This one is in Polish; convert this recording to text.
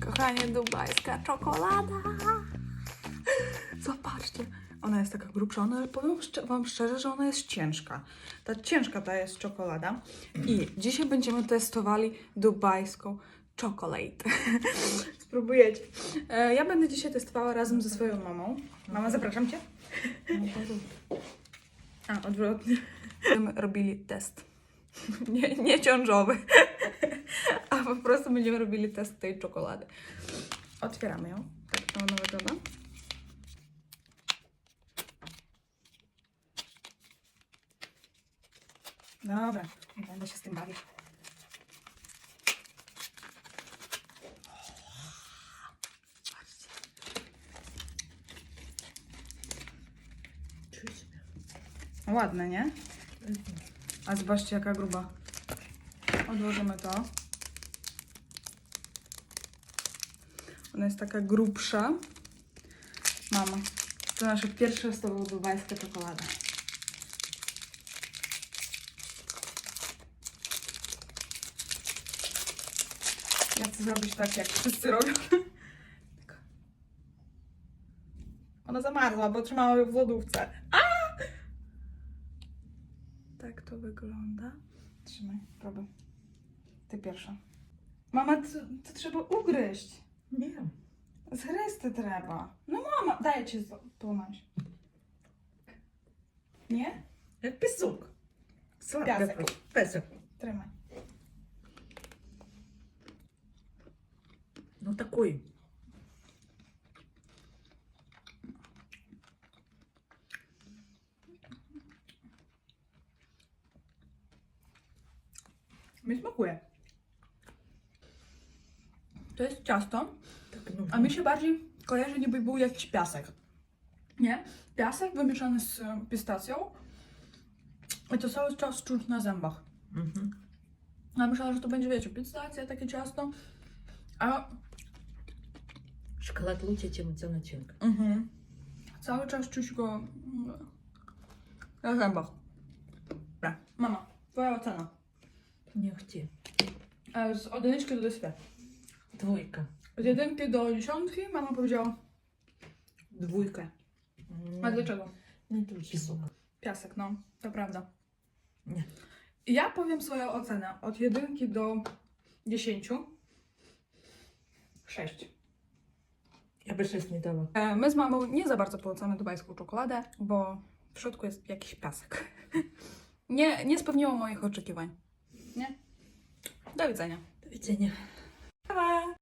Kochanie, dubajska czekolada. Zobaczcie, ona jest taka grubsza, ale powiem Wam szczerze, że ona jest ciężka. Ta ciężka ta jest czekolada. I dzisiaj będziemy testowali dubajską czekolade. Spróbujecie. E, ja będę dzisiaj testowała razem ze swoją mamą. Mama, zapraszam Cię. A, odwrotnie. Będziemy robili test. Nie, nie ciążowy. Po prostu będziemy robili test tej czekolady. Otwieramy ją. Tak to ona wygląda. Dobra, nie będę się z tym bawić. Ładne, nie? A zobaczcie, jaka gruba. Odłożymy to. Ona jest taka grubsza. Mama, to nasza pierwsza z tobą dubajska czekolada. Ja chcę zrobić tak, jak wszyscy robią. Ona zamarzła, bo trzymała ją w lodówce. Tak to wygląda. Trzymaj, próbuj. Ty pierwsza. Mama, to, to trzeba ugryźć. Біра. Згризти треба. Ну, мама, дай чи поламаєш. Ні? Як пісок. Пясик. Песок. Тримай. Ну такой. Мені смакує. to jest ciasto, a mi się bardziej kojarzy niby był jakiś piasek. Nie? Piasek wymieszany z e, pistacją i to cały czas czuć na zębach. Mhm. Ja myślałam, że to będzie, wiecie, pistacja, takie ciasto, a Шоколад лучше, чем эта начинка. mhm, cały czas czuć go mm, na zębach. Mama, twoja ocena. Не ахти. E, Z jedyneczki do 10. Dwójka. Od jedynki do dziesiątki mama powiedziała dwójkę. A dlaczego? Nie to Piasek. Piasek, no, to prawda. Nie. Ja powiem swoją ocenę od jedynki do dziesięciu. Sześć. Ja by sześć nie dała. E, my z mamą nie za bardzo polecamy dubajską czekoladę, bo w środku jest jakiś piasek. nie, nie spełniło moich oczekiwań. Nie? Do widzenia. Do widzenia.